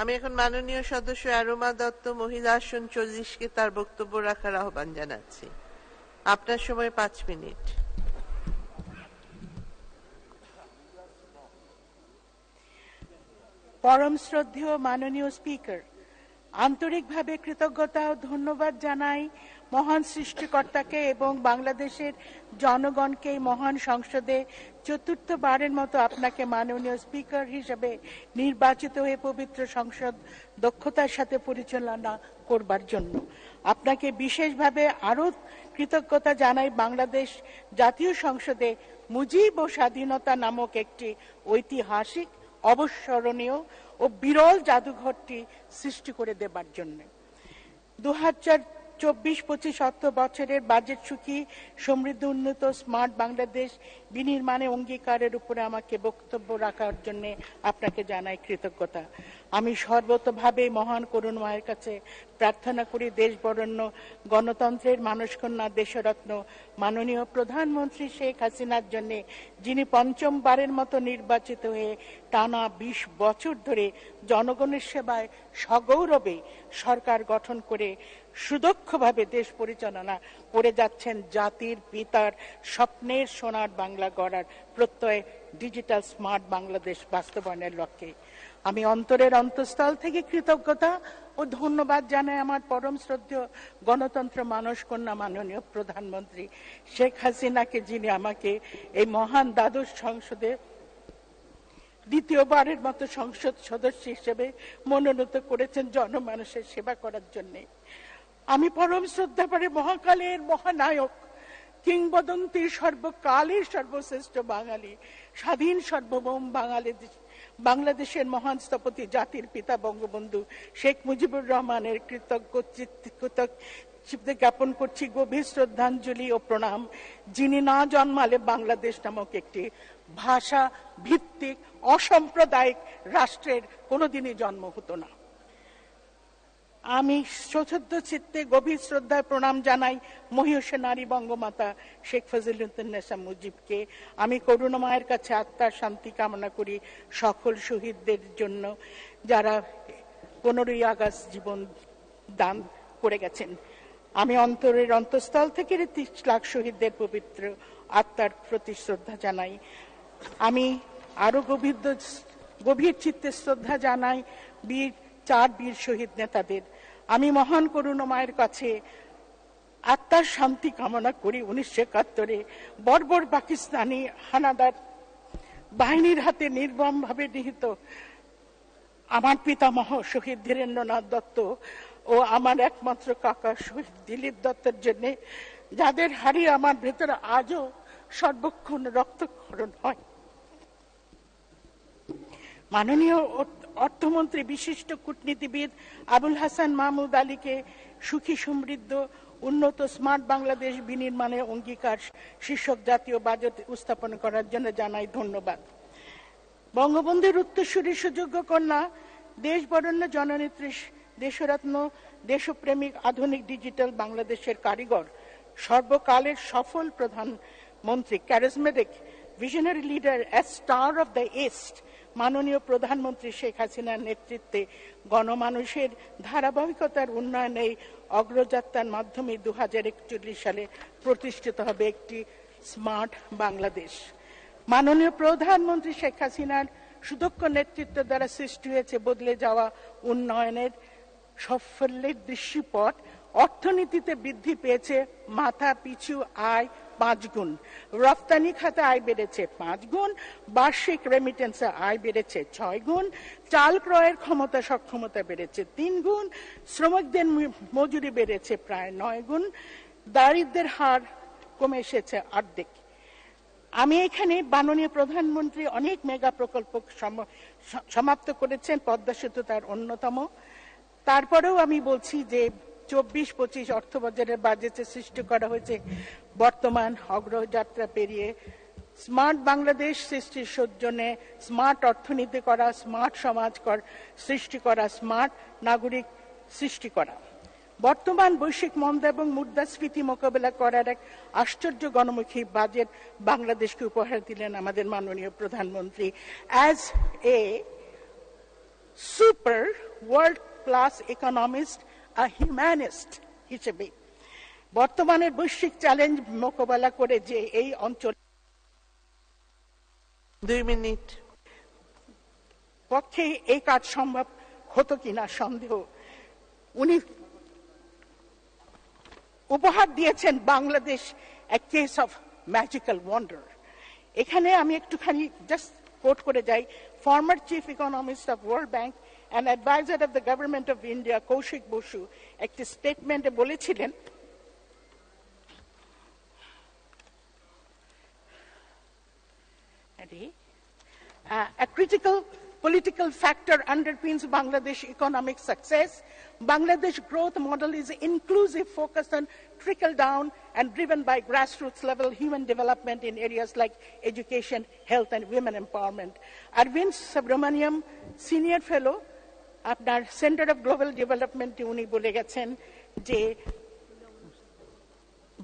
আমি এখন মাননীয় সদস্য অ্যারোমা দত্ত মহিলা আসন চল্লিশকে তার বক্তব্য রাখার আহ্বান জানাচ্ছি। আপনার সময় পাঁচ মিনিট। পরম শ্রদ্ধেয় মাননীয় স্পিকার, আন্তরিকভাবে কৃতজ্ঞতা ও ধন্যবাদ জানাই মহান সৃষ্টিকর্তাকে এবং বাংলাদেশের জনগণকে মহান সংসদে চতুর্থবারের মতো আপনাকে মাননীয় স্পিকার হিসেবে নির্বাচিত হয়ে পবিত্র সংসদ দক্ষতার সাথে পরিচালনা করবার জন্য। আপনাকে বিশেষভাবে আরও কৃতজ্ঞতা জানাই বাংলাদেশ জাতীয় সংসদে মুজিব ও স্বাধীনতা নামক একটি ঐতিহাসিক, অবস্মরণীয় ও বিরল জাদুঘরটি সৃষ্টি করে দেবার জন্য। দু হাজার চব্বিশ পঁচিশ অর্থ বছরের বাজেট সুখী সমৃদ্ধ উন্নত স্মার্ট বাংলাদেশ বিনির্মাণে, অঙ্গীকারের উপরে আমাকে বক্তব্য রাখার জন্য আপনাকে জানাই কৃতজ্ঞতা। আমি সর্বতভাবে মহান করুণ করুণময়ের কাছে প্রার্থনা করি দেশ বরণ্য গণতন্ত্রের মানসকন্যা দেশরত্ন, মাননীয় প্রধানমন্ত্রী শেখ হাসিনার জন্য, যিনি পঞ্চমবারের মতো নির্বাচিত হয়ে টানা বিশ বছর ধরে জনগণের সেবায় সগৌরবে সরকার গঠন করে সুদক্ষভাবে দেশ পরিচালনা করে যাচ্ছেন জাতির পিতার স্বপ্নের সোনার বাংলা গড়ার প্রত্যয় ডিজিটাল স্মার্ট বাংলাদেশ বাস্তবায়নের লক্ষ্যে। আমি অন্তরের অন্তঃস্থল থেকে কৃতজ্ঞতা ও ধন্যবাদ জানাই আমার পরম শ্রদ্ধেয় গণতন্ত্র মানস কন্যা মাননীয় প্রধানমন্ত্রী শেখ হাসিনাকে, যিনি আমাকে এই মহান দ্বাদশ সংসদে দ্বিতীয়বারের মতো সংসদ সদস্য হিসেবে মনোনীত করেছেন জনমানুষের সেবা করার জন্য। আমি পরম শ্রদ্ধা করে মহাকালের মহানায়ক কিংবদন্তির সর্বকালের সর্বশ্রেষ্ঠ বাঙালি, স্বাধীন সার্বভৌম বাঙালি বাংলাদেশের মহান স্থপতি জাতির পিতা বঙ্গবন্ধু শেখ মুজিবুর রহমানের কৃতজ্ঞ জ্ঞাপন করছি গভীর শ্রদ্ধাঞ্জলি ও প্রণাম, যিনি না জন্মালে বাংলাদেশ নামক একটি ভাষা ভিত্তিক অসাম্প্রদায়িক রাষ্ট্রের কোনোদিনই জন্ম হতো না। আমি সশ্রদ্ধ চিত্তে গভীর শ্রদ্ধায় প্রণাম জানাই মহিষে নারী বঙ্গমাতা শেখ ফজিলুদ্দিনেসা মুজিবকে। আমি করুণাময়ের কাছে আত্মার শান্তি কামনা করি সকল শহীদদের জন্য যারা পনেরোই আগস্ট জীবন দান করে গেছেন। আমি অন্তরের অন্তঃস্থল থেকে ত্রিশ লাখ শহীদদের পবিত্র আত্মার প্রতি শ্রদ্ধা জানাই। আমি আরও গভীর গভীর চিত্তে শ্রদ্ধা জানাই বীর চার বীর শহীদ নেতাদের। আমি মহান করুণাময়ের কাছে আত্মার শান্তি কামনা করি উনিশশো একাত্তরে। বর্বর পাকিস্তানি হানাদার বাহিনীর হাতে নির্মম ভাবে নিহিত আমার পিতামহ শহীদ ধীরেন্দ্রনাথ দত্ত ও আমার একমাত্র কাকা শহীদ দিলীপ দত্তের জন্য, যাদের হারিয়ে আমার ভেতরে আজও সর্বক্ষণ রক্তক্ষরণ হয়। মাননীয় অর্থমন্ত্রী বিশিষ্ট কূটনীতিবিদ আবুল হাসান মাহমুদ আলীকে সুখী সমৃদ্ধ, উন্নত, স্মার্ট বাংলাদেশ বিনির্মাণে অঙ্গীকার শীর্ষক জাতীয় বাজেট উপস্থাপন করার জন্য জানাই ধন্যবাদ। বঙ্গবন্ধুর উত্তরসূরি সুযোগ্য কন্যা, দেশ বরণ্য জননেত্রী দেশরত্ন, দেশপ্রেমিক আধুনিক ডিজিটাল বাংলাদেশের কারিগর, সর্বকালের সফল প্রধানমন্ত্রী ক্যারিজমেটিক visionary leader as star of the east মাননীয় প্রধানমন্ত্রী শেখ হাসিনার নেতৃত্বে গণমানুষের ধারাবাহিকতার উন্নয়নে অগ্রযাত্রার মাধ্যমে দু সালে প্রতিষ্ঠিত হবে একটি স্মার্ট বাংলাদেশ। মাননীয় প্রধানমন্ত্রী শেখ হাসিনার সুদক্ষ নেতৃত্ব দ্বারা সৃষ্টি হয়েছে বদলে যাওয়া উন্নয়নের সাফল্যের দৃশ্যপট অর্থনীতিতে বৃদ্ধি পেয়েছে মাথা পিছু আয় পাঁচ গুণ। রপ্তানি খাতে আয় বেড়েছে পাঁচ গুণ, বার্ষিক রেমিটেন্সে আয় বেড়েছে ছয় গুণ, চাল ক্রয়ের ক্ষমতা, সক্ষমতা বেড়েছে তিন গুণ, শ্রমিকদের মজুরি বেড়েছে প্রায় নয় গুণ, দারিদ্রের হার কমে এসেছে অর্ধেক। আমি এখানে মাননীয় প্রধানমন্ত্রী অনেক মেগা প্রকল্প সমাপ্ত করেছেন, পদ্মা সেতু তার অন্যতম। তারপরেও আমি বলছি যে চব্বিশ পঁচিশ অর্থ বছরের বাজেটে সৃষ্টি করা হয়েছে বর্তমান অগ্রযাত্রা পেরিয়ে স্মার্ট বাংলাদেশ সৃষ্টির সৌজন্যে স্মার্ট অর্থনীতি করা, স্মার্ট সমাজ সৃষ্টি করা, স্মার্ট নাগরিক সৃষ্টি করা। বর্তমান বৈশ্বিক মন্দা এবং মুদ্রাস্ফীতি মোকাবেলা করার এক আশ্চর্য গণমুখী বাজেট বাংলাদেশকে উপহার দিলেন আমাদের মাননীয় প্রধানমন্ত্রী। As a super world class economist a humanist হিসেবে। বর্তমানের বৈশ্বিক চ্যালেঞ্জ মোকাবেলা করে যে এই অঞ্চল দুই মিনিট। পক্ষে এই কাজ সম্ভব হতো কিনা সন্দেহ। উনি উপহার দিয়েছেন Bangladesh a case of magical wonder এখানে আমি একটুখানি জাস্ট কোট করে যাই। Former chief economist of World Bank and adviser of the government of India Kaushik Basu একটি স্টেটমেন্টে বলেছিলেন Ready? Uh, a critical political factor underpins Bangladesh economic success. Bangladesh growth model is inclusive, focused on trickle down and driven by grassroots level human development in areas like education, health, and women empowerment. Arvind Subramaniam, senior fellow, আপনার centre of global ডেভেলপমেন্টে উনি বলে গেছেন যে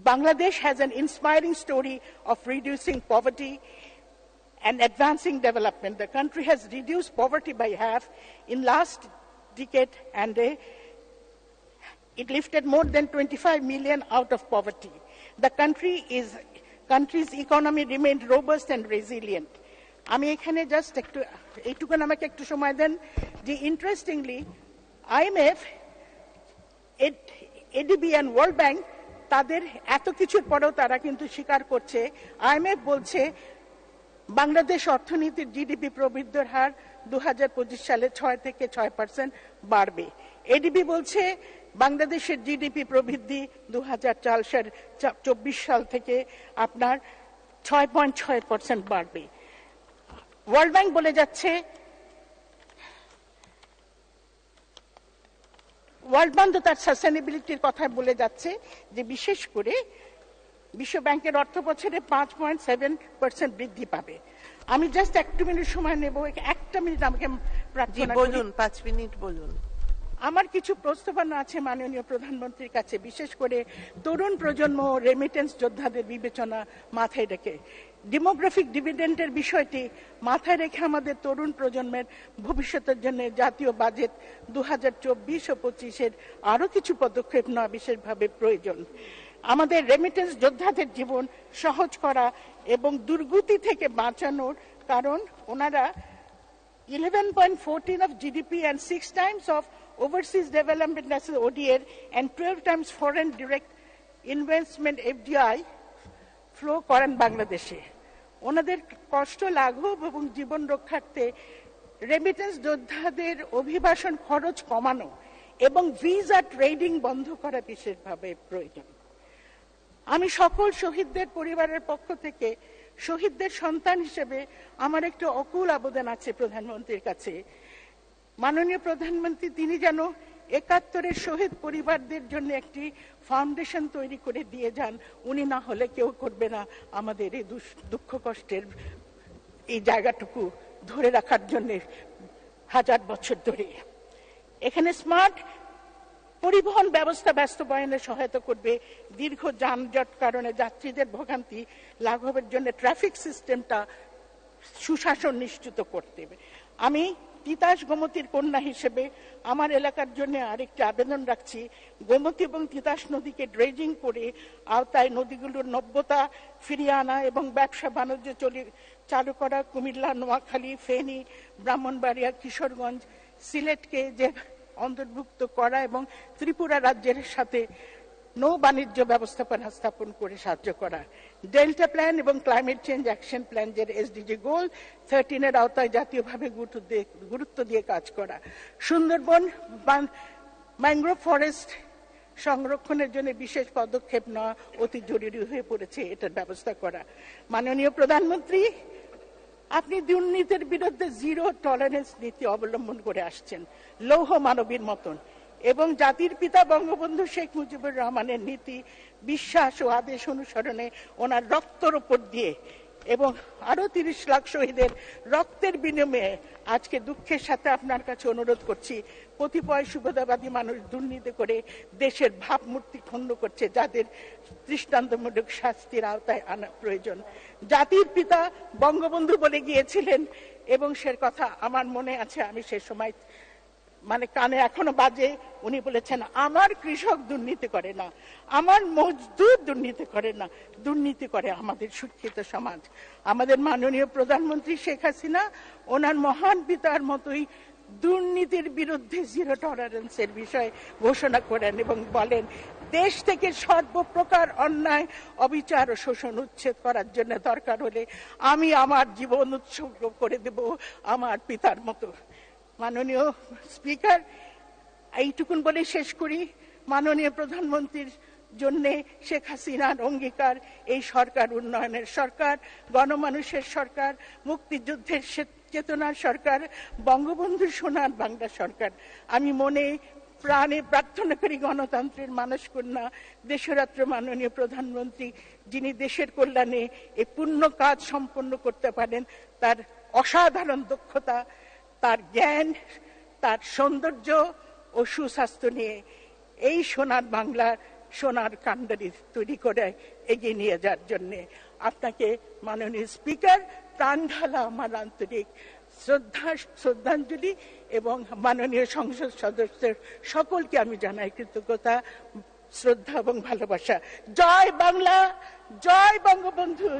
Bangladesh has an inspiring story of reducing poverty And advancing development. The country has reduced poverty by half in last decade and uh, it lifted more than 25 million out of poverty. The country is country's economy remained robust and resilient. আমি এখানে just একটু এইটুকুন আমাকে একটু সময় দেন যে interestingly IMF ADB and World Bank তাদের এত কিছুর পরেও তারা কিন্তু স্বীকার করছে আইএমএফ বলছে বাংলাদেশ অর্থনীতির জিডিপি প্রবৃদ্ধির হার দু হাজার পঁচিশ সালে ছয় থেকে ছয় পার্সেন্ট বাড়বে। এডিবি বলছে বাংলাদেশের জিডিপি প্রবৃদ্ধি দু সাল চব্বিশ সাল থেকে আপনার ছয় পয়েন্ট ছয় পার্সেন্ট বাড়বে। ওয়ার্ল্ড ব্যাংক বলে যাচ্ছে ওয়ার্ল্ড ব্যাংক তো তার সাস্টেনেবিলিটির কথা বলে যাচ্ছে যে বিশেষ করে বিশ্ব ব্যাংকের অর্থ বছরে পাঁচ পয়েন্ট সেভেন পার্সেন্ট বৃদ্ধি পাবে। আমি জাস্ট একটু মিনিট সময় নেব একটা মিনিট আমাকে। বলুন পাঁচ মিনিট বলুন। আমার কিছু প্রস্তাবনা আছে মাননীয় প্রধানমন্ত্রীর কাছে বিশেষ করে তরুণ প্রজন্ম রেমিটেন্স যোদ্ধাদের বিবেচনা মাথায় রেখে। ডেমোগ্রাফিক ডিভিডেন্টের বিষয়টি মাথায় রেখে আমাদের তরুণ প্রজন্মের ভবিষ্যতের জন্য জাতীয় বাজেট দু হাজার চব্বিশ ও পঁচিশের আরও কিছু পদক্ষেপ নেওয়া বিশেষভাবে প্রয়োজন। আমাদের রেমিটেন্স যোদ্ধাদের জীবন সহজ করা এবং দুর্গতি থেকে বাঁচানোর কারণ ওনারা eleven 11.14 of GDP and six times of overseas development as ODA and 12 times foreign direct investment FDI flow করেন বাংলাদেশে। ওনাদের কষ্ট, লাঘব এবং জীবন রক্ষার্থে রেমিটেন্স যোদ্ধাদের অভিবাসন খরচ কমানো এবং ভিসা ট্রেডিং বন্ধ করা বিশেষভাবে প্রয়োজন। আমি সকল শহীদদের পরিবারের পক্ষ থেকে শহীদদের সন্তান হিসেবে আমার একটু অকুল আবেদন আছে প্রধানমন্ত্রীর কাছে। মাননীয় প্রধানমন্ত্রী, তিনি যেন একাত্তরের শহীদ পরিবারদের জন্য একটি ফাউন্ডেশন তৈরি করে দিয়ে যান। উনি না হলে কেউ করবে না আমাদের এই দুঃখ কষ্টের এই জায়গাটুকু ধরে রাখার জন্য হাজার বছর ধরে। এখানে স্মার্ট পরিবহন ব্যবস্থা বাস্তবায়নে সহায়তা করবে। দীর্ঘ যানজট কারণে যাত্রীদের ভোগান্তি লাঘবের জন্য ট্রাফিক সিস্টেমটা সুশাসন নিশ্চিত করতে হবে। আমি তিতাস গোমতীর কন্যা হিসেবে আমার এলাকার জন্য আরেকটি আবেদন রাখছি। গোমতী এবং তিতাস নদীকে ড্রেজিং করে আওতায় নদীগুলোর নব্যতা ফিরিয়ে আনা এবং ব্যবসা বাণিজ্য চলে চালু করা কুমিল্লা, নোয়াখালী, ফেনী, ব্রাহ্মণবাড়িয়া, কিশোরগঞ্জ, সিলেটকে যে অন্তর্ভুক্ত করা এবং ত্রিপুরা রাজ্যের সাথে নৌ বাণিজ্য ব্যবস্থাপনা স্থাপন করে সাহায্য করা। ডেল্টা প্ল্যান এবং ক্লাইমেট চেঞ্জ অ্যাকশন প্ল্যান যে এসডিজি গোল থার্টিনের আওতায় জাতীয়ভাবে গুরুত্ব দিয়ে কাজ করা। সুন্দরবন ম্যানগ্রোভ ফরেস্ট সংরক্ষণের জন্য বিশেষ পদক্ষেপ নেওয়া অতি জরুরি হয়ে পড়েছে, এটার ব্যবস্থা করা। মাননীয় প্রধানমন্ত্রী আপনি দুর্নীতির বিরুদ্ধে জিরো টলারেন্স নীতি অবলম্বন করে আসছেন, লৌহ মানবীর মতন। এবং জাতির পিতা বঙ্গবন্ধু শেখ মুজিবুর রহমানের নীতি, বিশ্বাস ও আদেশ অনুসরণে ওনার রক্তর উপর দিয়ে এবং আরও তিরিশ লাখ শহীদের রক্তের বিনিময়ে আজকে দুঃখের সাথে আপনার কাছে অনুরোধ করছি, কতিপয় সুবিধাবাদী মানুষ দুর্নীতি করে দেশের ভাবমূর্তি খণ্ড করছে, যাদের দৃষ্টান্তমূলক শাস্তির আওতায় আনা প্রয়োজন। জাতির পিতা বঙ্গবন্ধু বলে গিয়েছিলেন এবং সে কথা আমার মনে আছে, আমি সে সময় মানে কানে এখনও বাজে, উনি বলেছেন, আমার কৃষক দুর্নীতি করে না, আমার মজদুর দুর্নীতি করে না, দুর্নীতি করে আমাদের শিক্ষিত সমাজ। আমাদের মাননীয় প্রধানমন্ত্রী শেখ হাসিনা, ওনার মহান পিতার মতোই দুর্নীতির বিরুদ্ধে জিরো টলারেন্সের বিষয়ে ঘোষণা করেন এবং বলেন, দেশ থেকে সর্বপ্রকার অন্যায়, অবিচার ও শোষণ উচ্ছেদ করার জন্য দরকার হলে আমি আমার জীবন উৎসর্গ করে দেব আমার পিতার মতো। মাননীয় স্পিকার, এইটুকুন বলে শেষ করি। মাননীয় প্রধানমন্ত্রীর জন্য শেখ হাসিনার অঙ্গীকার, এই সরকার উন্নয়নের সরকার, গণমানুষের সরকার, মুক্তিযুদ্ধের চেতনার সরকার বঙ্গবন্ধুর সোনার বাংলা সরকার। আমি মনে, প্রাণে প্রার্থনা করি গণতন্ত্রের মানস কন্যা দেশরাত্র মাননীয় প্রধানমন্ত্রী, যিনি দেশের কল্যাণে এই পূর্ণ কাজ সম্পন্ন করতে পারেন, তার অসাধারণ দক্ষতা তার জ্ঞান, তার সৌন্দর্য ও সুস্বাস্থ্য নিয়ে এই সোনার বাংলার সোনার কান্ডারি তৈরি করে এগিয়ে নিয়ে যাওয়ার জন্য আপনাকে মাননীয় স্পিকার প্রাণ ঢালা আমার আন্তরিক শ্রদ্ধা, শ্রদ্ধাঞ্জলি এবং মাননীয় সংসদ সদস্যের সকলকে আমি জানাই কৃতজ্ঞতা, শ্রদ্ধা এবং ভালোবাসা। জয় বাংলা, জয় বঙ্গবন্ধু,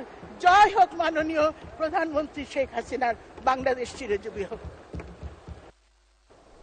জয় হোক মাননীয় প্রধানমন্ত্রী শেখ হাসিনার বাংলাদেশ চিরজীবী হোক।